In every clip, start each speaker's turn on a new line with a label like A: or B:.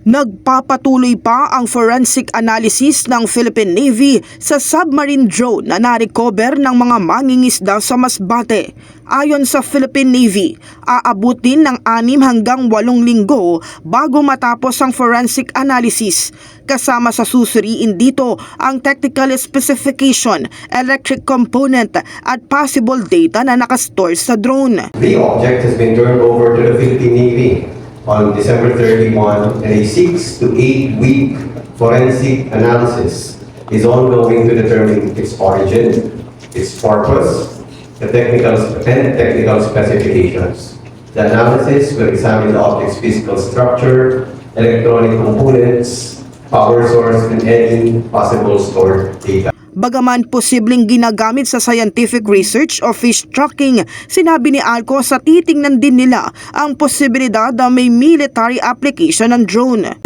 A: Nagpapatuloy pa ang forensic analysis ng Philippine Navy sa submarine drone na narecover ng mga mangingisda sa Masbate. Ayon sa Philippine Navy, aabutin ng 6 hanggang 8 linggo bago matapos ang forensic analysis. Kasama sa susuriin dito ang technical specification, electric component at possible data na nakastore sa drone.
B: The object has been turned over to the Philippine Navy on December 31 and a six to eight week forensic analysis is ongoing to determine its origin, its purpose, the technical and technical specifications. The analysis will examine the object's physical structure, electronic components, power source, and any possible stored data.
A: Bagaman posibleng ginagamit sa scientific research o fish tracking, sinabi ni Alco sa titingnan din nila ang posibilidad na may military application ng drone.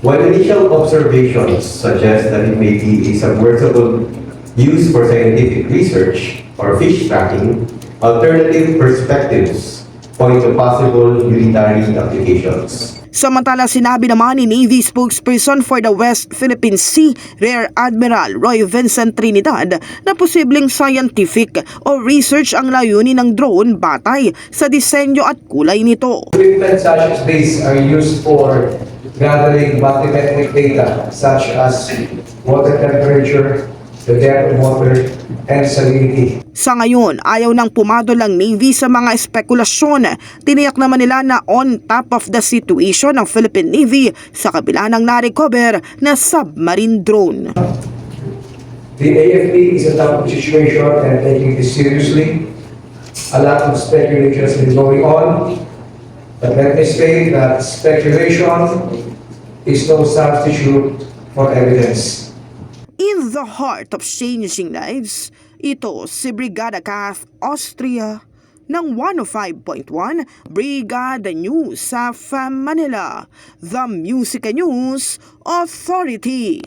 B: While initial observations suggest that it may be a submersible used for scientific research or fish tracking, alternative perspectives point to possible military applications.
A: Samantala sinabi naman ni Navy spokesperson for the West Philippine Sea, Rear Admiral Roy Vincent Trinidad, na posibleng scientific o research ang layunin ng drone batay sa disenyo at kulay nito.
C: Equipment such as this are used for gathering bathymetric data such as water temperature, the depth of water, and salinity.
A: Sa ngayon, ayaw nang pumadol ang Navy sa mga espekulasyon. Tiniyak naman nila na on top of the situation ng Philippine Navy sa kabila ng narecover na submarine drone.
C: The AFP is on top of the situation and taking this seriously. A lot of speculation has been going on, but let me say that speculation is no substitute for evidence.
A: In the heart of changing lives, ito si Brigada Kath Austria ng 105.1 Brigada News sa Manila, The Music News Authority.